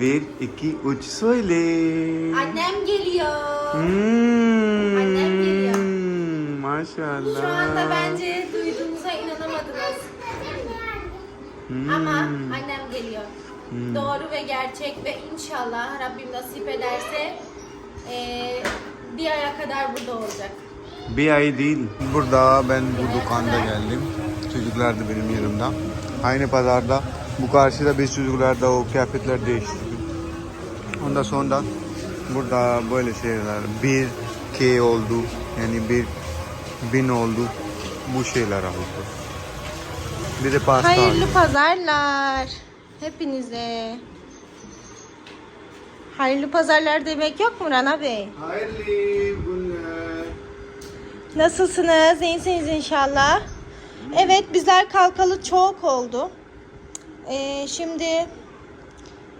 Bir, iki, üç söyle. Annem geliyor. Hmm, Annem geliyor. Maşallah. Şu anda bence duyduğunuza inanamadınız. Hmm. Ama annem geliyor. Doğru ve gerçek ve inşallah Rabbim nasip ederse eee, bir aya kadar burada olacak. Bir ay değil. Burada ben bu dükkanda geldim. Çocuklar da benim yanımda. Aynı pazarda. Bu karşıda biz çocuklar da o kıyafetler değiştirdik. Ondan sonra burada böyle şeyler bir K oldu. Yani bir bin oldu. Bu şeyler aldı. Bir de pasta aldım. Hayırlı pazarlar hepinize. Hayırlı pazarlar demek yok mu Rana Bey? Hayırlı günler. Nasılsınız? İyisiniz inşallah. Evet bizler kalkalı çok oldu. Ee, şimdi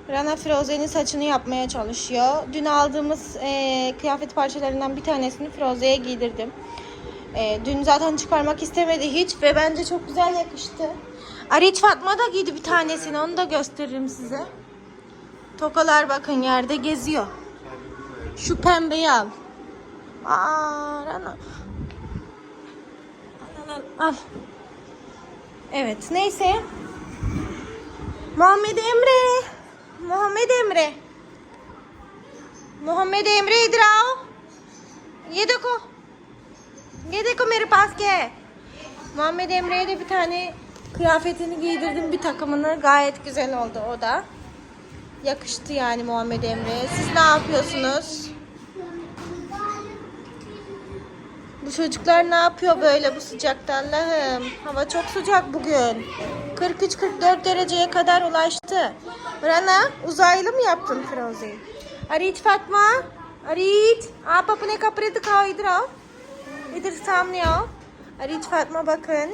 Rana Firoze'nin saçını yapmaya çalışıyor. Dün aldığımız e, kıyafet parçalarından bir tanesini Firoze'ye giydirdim. E, dün zaten çıkarmak istemedi hiç ve bence çok güzel yakıştı. Ariç Fatma da giydi bir tanesini onu da gösteririm size. Tokalar bakın yerde geziyor. Şu pembeyi al. Aa, Rana. Al, al, al. Evet neyse. Muhammed Emre. Muhammed Emre. Muhammed Emre इधर आओ ये देखो ये देखो मेरे पास क्या है Muhammed Emre'ye de bir tane kıyafetini giydirdim bir takımını gayet güzel oldu o da yakıştı yani Muhammed Emre'ye siz ne yapıyorsunuz Bu çocuklar ne yapıyor böyle bu sıcakta Allah'ım? Hava çok sıcak bugün. 43-44 dereceye kadar ulaştı. Rana uzaylı mı yaptın Firoze'yi? Arit Fatma. Arit. Aap apne kapre dikhao idhar ao. İdhar samne ao. Arit Fatma bakın.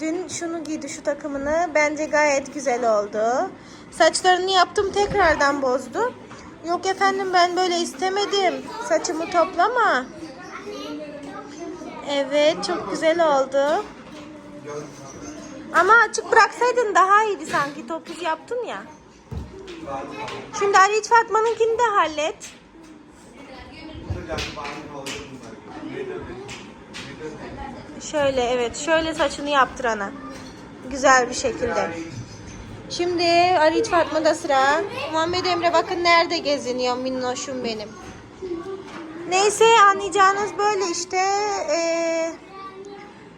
Dün şunu giydi şu takımını. Bence gayet güzel oldu. Saçlarını yaptım tekrardan bozdu. Yok efendim ben böyle istemedim. Saçımı toplama. Evet çok güzel oldu. Ama açık bıraksaydın daha iyiydi sanki. Topuz yaptın ya. Şimdi Arit Fatma'nınkini de hallet. Şöyle evet şöyle saçını yaptırana. Güzel bir şekilde. Şimdi Arit Fatma'da sıra. Muhammed Emre bakın nerede geziniyor minnoşum benim. Neyse anlayacağınız böyle işte. Ee,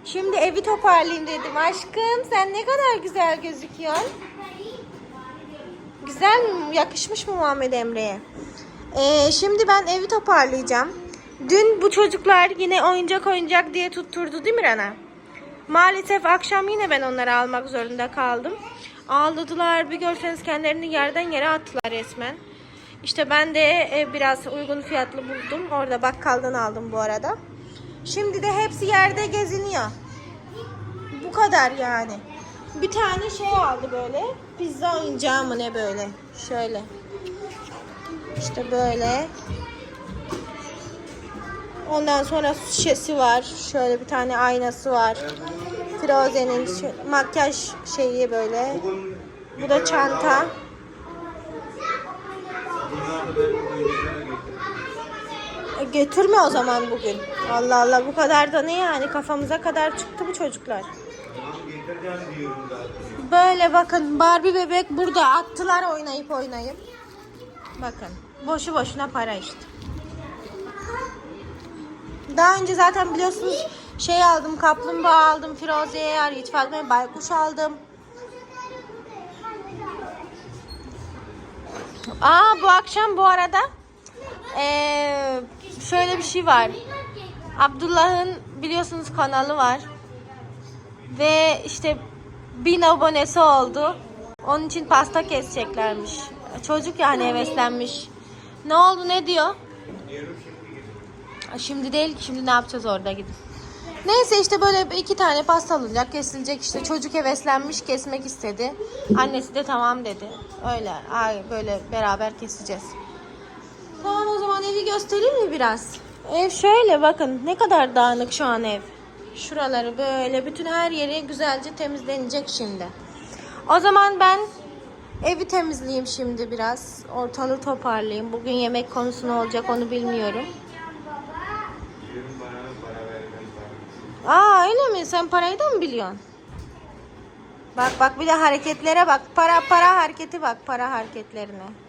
şimdi evi toparlayayım dedim. Aşkım sen ne kadar güzel gözüküyorsun. Güzel mi? Yakışmış mı Muhammed Emre'ye? Ee, şimdi ben evi toparlayacağım. Dün bu çocuklar yine oyuncak oyuncak diye tutturdu değil mi Rana? Maalesef akşam yine ben onları almak zorunda kaldım. Ağladılar bir görseniz kendilerini yerden yere attılar resmen. İşte ben de e, biraz uygun fiyatlı buldum. Orada bakkaldan aldım bu arada. Şimdi de hepsi yerde geziniyor. Bu kadar yani. Bir tane şey aldı böyle. Pizza oyuncağı mı ne böyle. Şöyle. İşte böyle. Ondan sonra şişesi var. Şöyle bir tane aynası var. Firoze'nin şu- makyaj şeyi böyle. Bu da çanta. E, götürme o zaman bugün. Allah Allah bu kadar da ne yani kafamıza kadar çıktı bu çocuklar. Böyle bakın Barbie bebek burada attılar oynayıp oynayıp. Bakın boşu boşuna para işte. Daha önce zaten biliyorsunuz şey aldım, kaplumbağa aldım, Firoze'ye, Arıç Fatma'ya baykuş aldım. Aa bu akşam bu arada eee, şöyle bir şey var. Abdullah'ın biliyorsunuz kanalı var. Ve işte bin abonesi oldu. Onun için pasta keseceklermiş. Çocuk yani heveslenmiş. Ne oldu ne diyor? Şimdi değil ki şimdi ne yapacağız orada gidip. Neyse işte böyle iki tane pasta alınacak kesilecek işte çocuk heveslenmiş kesmek istedi. Annesi de tamam dedi. Öyle böyle beraber keseceğiz. Evi göstereyim mi biraz? Ev şöyle bakın ne kadar dağınık şu an ev. Şuraları böyle bütün her yeri güzelce temizlenecek şimdi. O zaman ben Evi temizleyeyim şimdi biraz. Ortalığı toparlayayım. Bugün yemek konusu ne olacak onu bilmiyorum. Aa öyle mi? Sen parayı da mı biliyorsun? Bak bak bir de hareketlere bak. Para para hareketi bak. Para hareketlerine.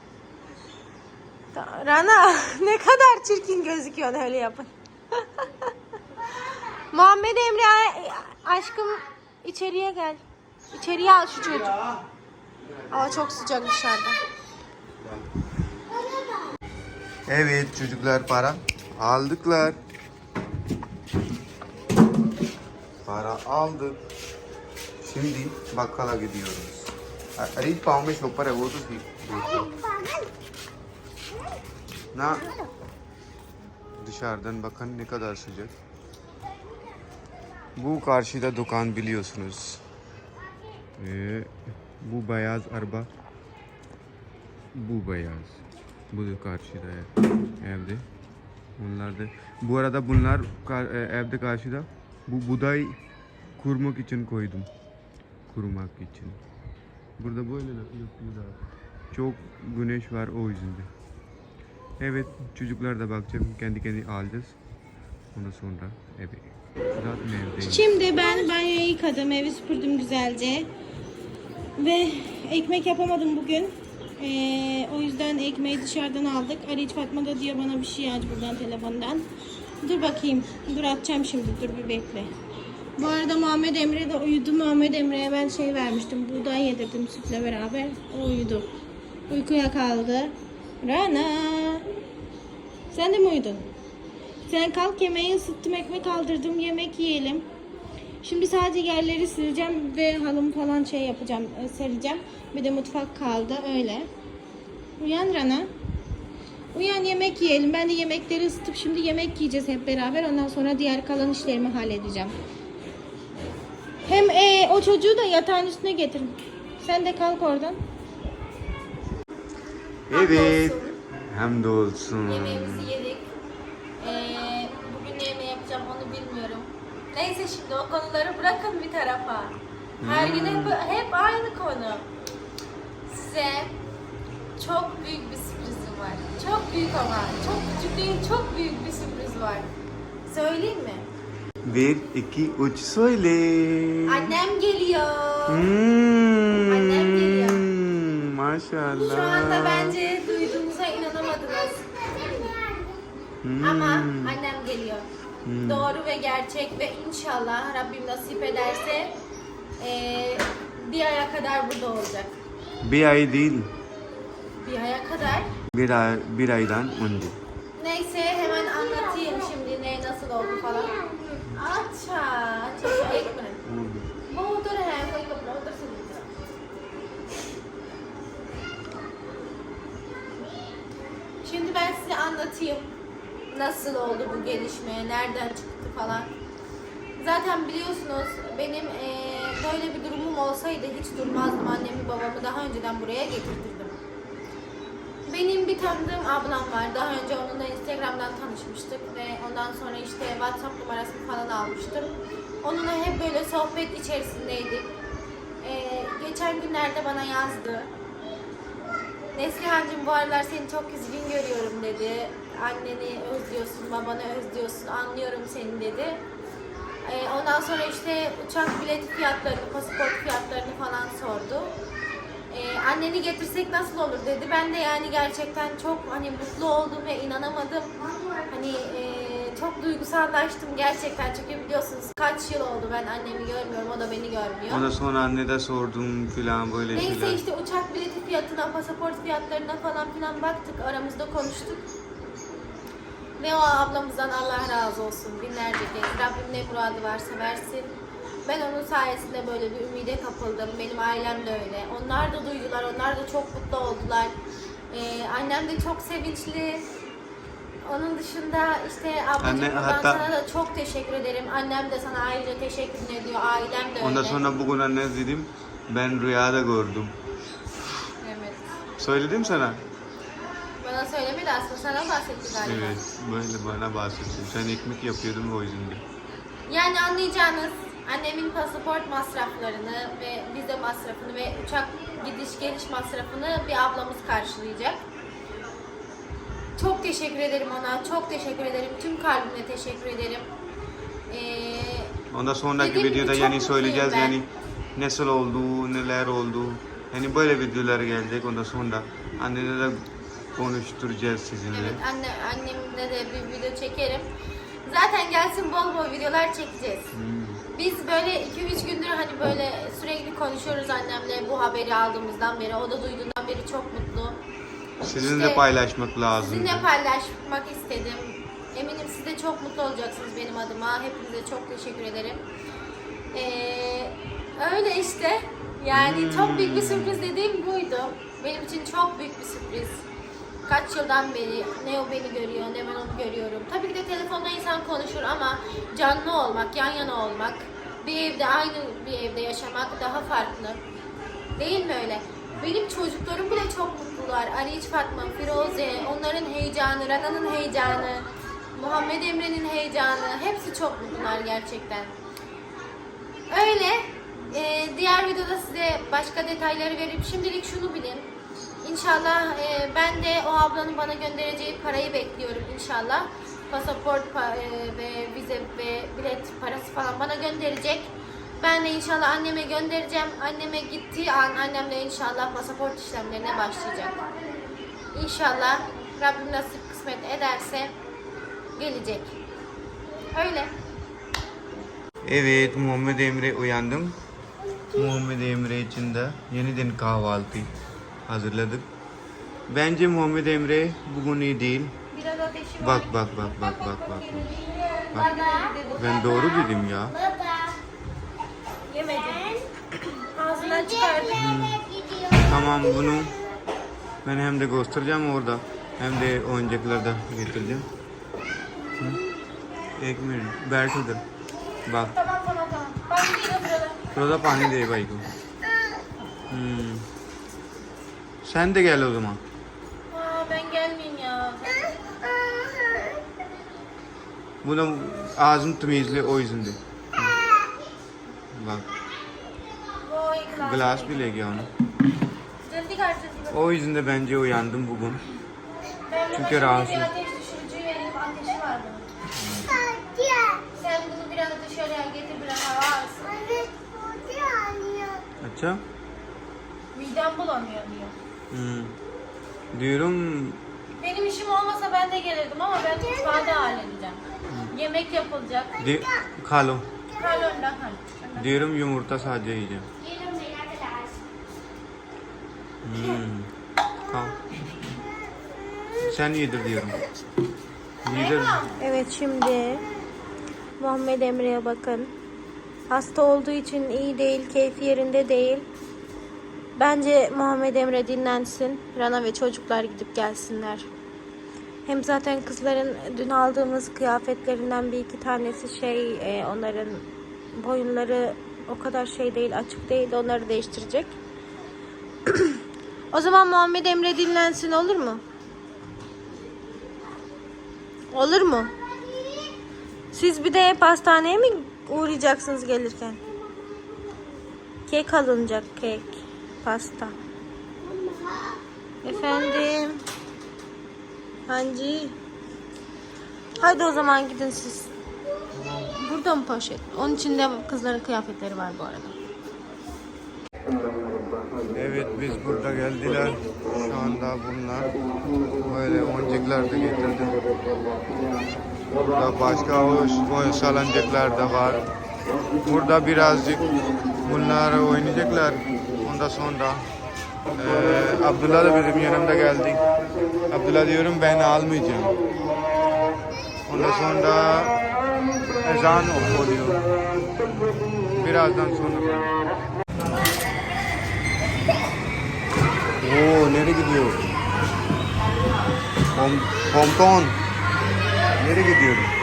Ta- Rana ne kadar çirkin gözüküyorsun öyle yapın. Muhammed Emre a- aşkım içeriye gel. İçeriye al şu çocuğu. Hava çok sıcak dışarıda. Evet çocuklar para aldıklar. Para aldık. Şimdi bakkala gidiyoruz. अरे पाँव में शॉपर है वो तो ठीक Na dışarıdan bakın ne kadar sıcak. Bu karşıda dukan biliyorsunuz. Ee, bu beyaz araba. Bu beyaz. Bu da karşıda ev- evde. Onlar da. Bu arada bunlar e, evde karşıda. Bu buday kurmak için koydum. Kurumak için. Burada böyle yapıyorlar. Çok güneş var o yüzden. Evet çocuklar da bakacağım. Kendi kendi alacağız. Ondan sonra eve. Şimdi ben banyoyu yıkadım, evi süpürdüm güzelce. Ve ekmek yapamadım bugün. Ee, o yüzden ekmeği dışarıdan aldık. Arayıç Fatma da diyor bana bir şey aç buradan telefondan. Dur bakayım. Dur atacağım şimdi. Dur bir bekle. Bu arada Muhammed Emre de uyudu. Muhammed Emre'ye ben şey vermiştim. Buğday yedirdim sütle beraber. O uyudu. Uykuya kaldı. Rana. Sen de mi uyudun? Sen kalk yemeği ısıttım ekmek kaldırdım yemek yiyelim. Şimdi sadece yerleri sileceğim ve halım falan şey yapacağım e, sereceğim. Bir de mutfak kaldı öyle. Uyan Rana. Uyan yemek yiyelim. Ben de yemekleri ısıtıp şimdi yemek yiyeceğiz hep beraber. Ondan sonra diğer kalan işlerimi halledeceğim. Hem e, o çocuğu da yatağın üstüne getir. Sen de kalk oradan. Evet. Hamdolsun. Yemeğimizi yedik. Ee, bugün ne yemeği yapacağım onu bilmiyorum. Neyse şimdi o konuları bırakın bir tarafa. Her gün hep, hep aynı konu. Size çok büyük bir sürprizim var. Çok büyük ama. Çok küçük değil, çok büyük bir sürpriz var. Söyleyeyim mi? Bir, iki, üç söyle. Annem geliyor. Hmm. Annem geliyor. Maşallah. Şu anda bence duyduğunuza inanamadınız. Hmm. Ama annem geliyor. Doğru ve gerçek ve inşallah Rabbim nasip ederse eee, bir aya kadar burada olacak. Bir ay değil. Bir aya kadar. Bir ay, bir aydan önce. Neyse hemen anlatayım şimdi ne nasıl oldu falan. Aça, aça, एक ben size anlatayım. Nasıl oldu bu gelişme, nereden çıktı falan. Zaten biliyorsunuz benim eee, böyle bir durumum olsaydı hiç durmazdım. Annemi babamı daha önceden buraya getirtirdim. Benim bir tanıdığım ablam var. Daha önce onunla Instagram'dan tanışmıştık ve ondan sonra işte WhatsApp numarasını falan almıştım. Onunla hep böyle sohbet içerisindeydik. Ee, geçen günlerde bana yazdı. Neslihan'cığım bu aralar seni çok üzgün görüyorum dedi. Anneni özlüyorsun, babanı özlüyorsun, anlıyorum seni dedi. Ee, ondan sonra işte uçak bileti fiyatlarını, pasaport fiyatlarını falan sordu. Ee, anneni getirsek nasıl olur dedi. Ben de yani gerçekten çok hani mutlu oldum ve inanamadım. Hani e, çok duygusallaştım gerçekten çünkü biliyorsunuz kaç yıl oldu ben annemi görmüyorum o da beni görmüyor. Ondan sonra anne de sordum filan böyle Neyse şeyler. işte uçak bileti fiyatına, pasaport fiyatlarına falan filan baktık, aramızda konuştuk. Ve o ablamızdan Allah razı olsun binlerce kez. Rabbim ne muradı varsa versin. Ben onun sayesinde böyle bir ümide kapıldım. Benim ailem de öyle. Onlar da duydular, onlar da çok mutlu oldular. Ee, annem de çok sevinçli. Onun dışında işte ablacığım Anne, buradan hatta- sana da çok teşekkür ederim. Annem de sana ayrıca teşekkür ediyor. Ailem de öyle. Ondan sonra bugün anne dedim ben rüyada gördüm. Evet. Söyledim sana. Bana söylemedi aslında sana bahsetti galiba. Evet böyle bana bahsettin. Sen ekmek yapıyordun o yüzden de. Yani anlayacağınız Annemin pasaport masraflarını ve vize masrafını ve uçak gidiş geliş masrafını bir ablamız karşılayacak. Çok teşekkür ederim ona. Çok teşekkür ederim. Tüm kalbimle teşekkür ederim. Ee, Ondan sonraki gibi videoda yani söyleyeceğiz ben. yani nasıl oldu, neler oldu. Yani böyle videolar gelecek ondan sonra annene de konuşturacağız sizinle. Evet anne annemle de bir video çekerim. Zaten gelsin bol bol videolar çekeceğiz. Hmm. Biz böyle 2-3 gündür hani böyle sürekli konuşuyoruz annemle bu haberi aldığımızdan beri. O da duyduğundan beri çok mutlu. Sizinle İşte paylaşmak lazım. Sizinle paylaşmak istedim. Eminim siz de çok mutlu olacaksınız benim adıma. Hepinize çok teşekkür ederim. Ee, öyle işte. Yani çok büyük bir sürpriz dediğim buydu. Benim için çok büyük bir sürpriz. Kaç yıldan beri ne o beni görüyor ne ben onu görüyorum. Tabii ki de telefonda insan konuşur ama canlı olmak, yan yana olmak, bir evde aynı bir evde yaşamak daha farklı. Değil mi öyle? Benim çocuklarım bile çok mutlular. Aliç Fatma, Firoze, onların heyecanı, Rana'nın heyecanı, Muhammed Emre'nin heyecanı. Hepsi çok mutlular gerçekten. Öyle. Ee, diğer videoda size başka detayları verip şimdilik şunu bilin. İnşallah e, ben de o ablanın bana göndereceği parayı bekliyorum inşallah. Pasaport pa- e, ve vize ve bilet parası falan bana gönderecek. Ben de inşallah anneme göndereceğim. Anneme gittiği an annem de inşallah pasaport işlemlerine başlayacak. İnşallah Rabbim nasip kısmet ederse gelecek. Öyle. Evet Muhammed Emre uyandım. Muhammed Emre için de yeniden kahvaltı hazırladık. Bence Muhammed Emre bugün iyi değil. Biraz ateşi var. Bak bak bak bak bak bak. Bak. Baba. Ben doğru dedim ya. Yemedim. Ağzından çıkardım. Tamam bunu ben hem de göstereceğim orada hem de oyuncakları da getireceğim. Hı? एक मिनट बैठ उधर bak Tamam tamam tamam. Bak bir de burada. şurada पानी दे भाई को Hmm. Sen de gel o zaman. Aa, ben gelmeyeyim ya. Bu da ağzını temizle o yüzden de. Bak. Glass bile geliyor onu. O yüzden de bence uyandım bugün. Ben Çünkü rahatsız. Bir ateş düşürücü verelim. Ateşi var. Sen bunu biraz da şöyle getir biraz hava alsın. Aça? Midem bulanıyor diyor. Hmm. Diyorum Benim işim olmasa ben de gelirdim ama ben mutfağı da halledeceğim. Yemek yapılacak. di... kalo. Kalonda kalon diyorum yumurta sadece yiyeceğim. Hmm. Kalk. Sen yedir diyorum. Yedir. Evet şimdi Muhammed Emre'ye bakın. Hasta olduğu için iyi değil, keyfi yerinde değil. Bence Muhammed Emre dinlensin. Rana ve çocuklar gidip gelsinler. Hem zaten kızların dün aldığımız kıyafetlerinden bir iki tanesi şey e, onların boyunları o kadar şey değil açık değil onları değiştirecek. o zaman Muhammed Emre dinlensin olur mu? Olur mu? Siz bir de pastaneye mi uğrayacaksınız gelirken? Kek alınacak kek. Pasta. Efendim. Hancı. Hadi o zaman gidin siz. Burada mı poşet? Onun içinde kızların kıyafetleri var bu arada. Evet biz burada geldiler. Şu anda bunlar böyle oyuncaklar da getirdim. Burada başka oyun salıncaklar da var. Burada birazcık bunlar oynayacaklar. Ondan sonra eee Abdullah da bizim yanımda geldi. Abdullah diyorum ben almayacağım. Ondan sonra ezan okuyor. Birazdan sonra. Oo nereye gidiyor? Pom pompon. Nereye gidiyor?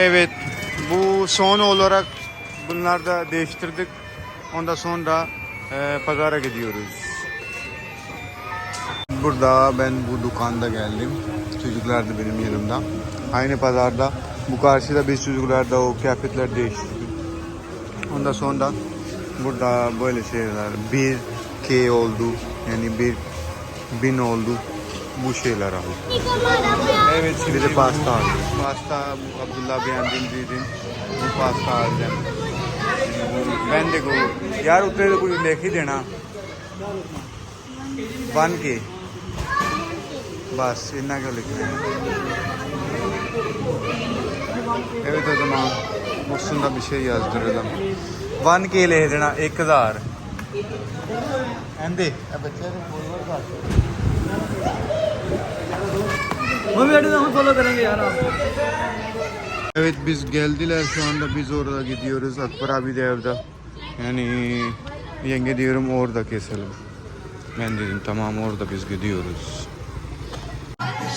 Evet, bu son olarak bunları da değiştirdik. Ondan sonra e, pazara gidiyoruz. Burada ben bu dükkanda geldim. Çocuklar da benim yanımda. Aynı pazarda bu karşıda biz çocuklar da o kıyafetler değiştirdik. Ondan sonra burada böyle şeyler bir K oldu yani bir bin oldu Muşe'yle rahmetli. Evet Şili'de pasta aldım. Pasta bu Abdullah beğendiğim dediğim bu pasta aldım. Ben de koy. Yar utre de koy lekhi dena. वन के बस इन्ना क्यों लिखना है ये तो जमा मुफ्सन का विषय याद करेगा वन के लिख देना एक हज़ार कहते बच्चे ਕਰ मम्मी डैडी तो हम फॉलो करेंगे यार आप Evet biz geldiler şu anda biz orada gidiyoruz. Akbar abi de evde. Yani yenge diyorum orada keselim. Ben dedim tamam orada biz gidiyoruz.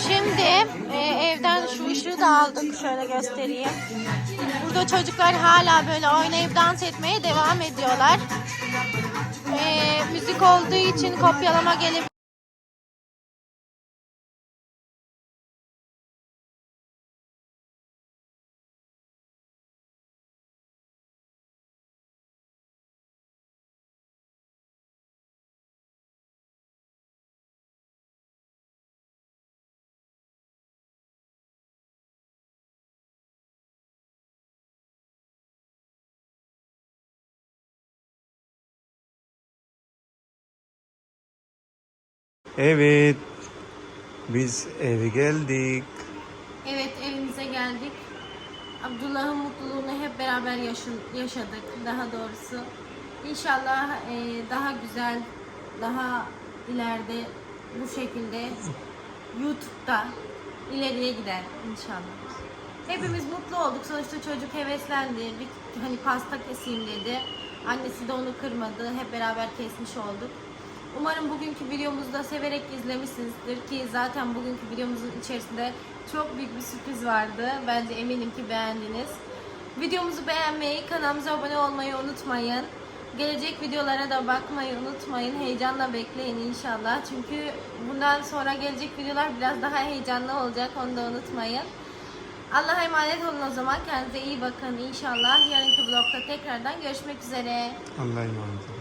Şimdi e, evden şu ışığı da aldık. Şöyle göstereyim. Burada çocuklar hala böyle oynayıp dans etmeye devam ediyorlar. E, müzik olduğu için kopyalama gelip Evet biz eve geldik. Evet evimize geldik. Abdullah'ın mutluluğunu hep beraber yaşadık daha doğrusu. İnşallah e, daha güzel, daha ileride bu şekilde YouTube'da ileriye gider inşallah. Hepimiz mutlu olduk. Sonuçta çocuk heveslendi. Bir hani pasta keseyim dedi. Annesi de onu kırmadı. Hep beraber kesmiş olduk. Umarım bugünkü videomuzu da severek izlemişsinizdir ki zaten bugünkü videomuzun içerisinde çok büyük bir sürpriz vardı. Bence eminim ki beğendiniz. Videomuzu beğenmeyi, kanalımıza abone olmayı unutmayın. Gelecek videolara da bakmayı unutmayın. Heyecanla bekleyin inşallah. Çünkü bundan sonra gelecek videolar biraz daha heyecanlı olacak. Onu da unutmayın. Allah'a emanet olun o zaman. Kendinize iyi bakın inşallah. Yarınki vlogda tekrardan görüşmek üzere. Allah'a emanet olun.